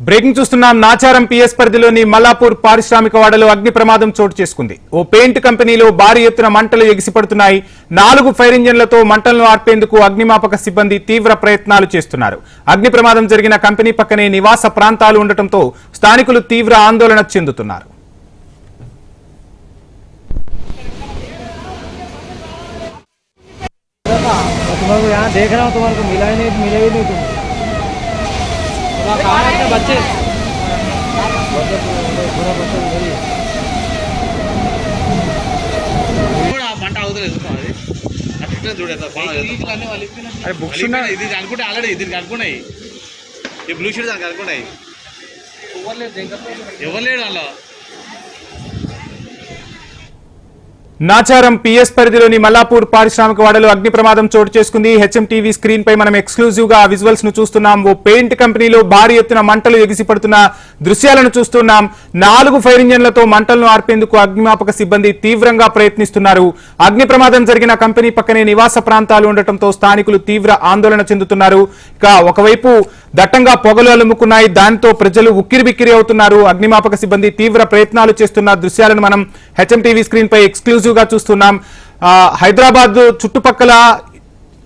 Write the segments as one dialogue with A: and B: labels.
A: Breaking చూస్తున్నాం Nacharam PS పరిధిలోని మల్లాపూర్ పారిశ్రామిక వాడలో అగ్ని ప్రమాదం చోటు చేసుకుంది ఓ పెయింట్ కంపెనీలో భారీ ఎత్తున మంటలు ఎగిసిపడుతున్నాయి నాలుగు ఫైర్ ఇంజన్లతో మంటలను ఆర్పేందుకు అగ్నిమాపక సిబ్బంది తీవ్ర ప్రయత్నాలు చేస్తున్నారు అగ్ని ప్రమాదం జరిగిన కంపెనీ పక్కనే నివాస ప్రాంతాలు ఉండటంతో స్థానికులు తీవ్ర ఆందోళన చెందుతున్నారు
B: तुम्हारे को यहाँ देख रहा हूँ तुम्हारे को मिला ही नहीं मिले ही नहीं तुम बच्चे पूरा बच्चा उधर ही है।
C: కూడా ఆ మంట అవుతలేదు అది అట్లా చూడేస్తా అరే బుక్స్ ఉన్నాయి ఇది అనుకుంటే ఆల్రెడీ దీనికి అనుకున్నాయి ఈ బ్లూ షీట్ దానికి అనుకున్నాయి ఎవరు లేడు అందులో
A: నాచారం పిఎస్ పరిధిలోని మల్లాపూర్ పారిశ్రామిక వాడలో అగ్ని ప్రమాదం చోటు చేసుకుంది. హెచ్ఎంటీవీ స్క్రీన్ పై మనం ఎక్స్క్లూజివ్గా విజువల్స్ను చూస్తున్నాం. ఓ పెయింట్ కంపెనీలో భారీ ఎత్తున మంటలు ఎగిసిపడుతున్న దృశ్యాలను చూస్తున్నాం. నాలుగు ఫైర్ ఇంజన్లతో మంటలను ఆర్పేందుకు అగ్నిమాపక సిబ్బంది తీవ్రంగా ప్రయత్నిస్తున్నారు. అగ్ని ప్రమాదం జరిగిన కంపెనీ పక్కనే నివాస ప్రాంతాలు ఉండటంతో స్థానికులు తీవ్ర ఆందోళన చెందుతున్నారు. ఇక ఒకవైపు దట్టంగా పొగలు అలుముకున్నాయి. దాంతో ప్రజలు ఉక్కిరిబిక్కిరి అవుతున్నారు. అగ్నిమాపక సిబ్బంది తీవ్ర ప్రయత్నాలు చేస్తున్న దృశ్యాలను మనం హెచ్ఎంటీవీ స్క్రీన్ పై ఎక్స్క్లూజివ్ గా చూస్తున్నాం. హైదరాబాద్ చుట్టుపక్కల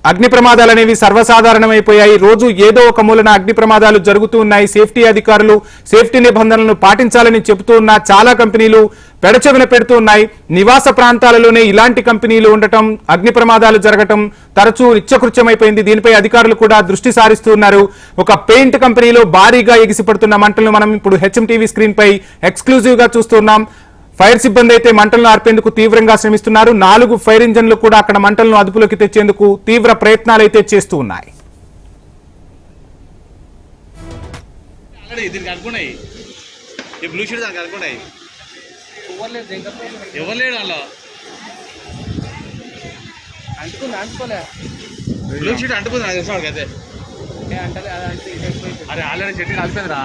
A: అగ్ని ప్రమాదాలు అనేవి సర్వసాధారణమైపోయాయి. రోజు ఏదో ఒక మూలన అగ్ని ప్రమాదాలు జరుగుతూ ఉన్నాయి. సేఫ్టీ అధికారులు సేఫ్టీ నిబంధనలను పాటించాలని చెబుతూ ఉన్న చాలా కంపెనీలు పెడచెవిన పెడుతూ ఉన్నాయి. నివాస ప్రాంతాలలోనే ఇలాంటి కంపెనీలు ఉండటం అగ్ని ప్రమాదాలు జరగటం తరచూ నిత్యకృత్యమైపోయింది. దీనిపై అధికారులు కూడా దృష్టి సారిస్తూ ఉన్నారు. ఒక పెయింట్ కంపెనీలో భారీగా ఎగిసిపడుతున్న మంటలను మనం ఇప్పుడు హెచ్ఎం టీవీ స్క్రీన్ పై ఎక్స్క్లూజివ్గా చూస్తున్నాం. ఫైర్ సిబ్బంది అయితే మంటలను ఆర్పేందుకు తీవ్రంగా శ్రమిస్తున్నారు. నాలుగు ఫైర్ ఇంజన్లు కూడా అక్కడ మంటలను అదుపులోకి తెచ్చేందుకు తీవ్ర ప్రయత్నాలు అయితే చేస్తూ ఉన్నాయి.
C: ఆల్రెడీ దీనికి అనుకున్నాయి ఈ బ్లూ షీట్ దానికి అనుకున్నాయి ఎవరు లేడు అందులో
B: అంటుకుంది? అంటుకోలే.
C: బ్లూ షీట్ అంటుకుంది నాకు తెలిసిన వాడికి అయితే. అరే ఆల్రెడీ చెట్టు కలిపోయిందిరా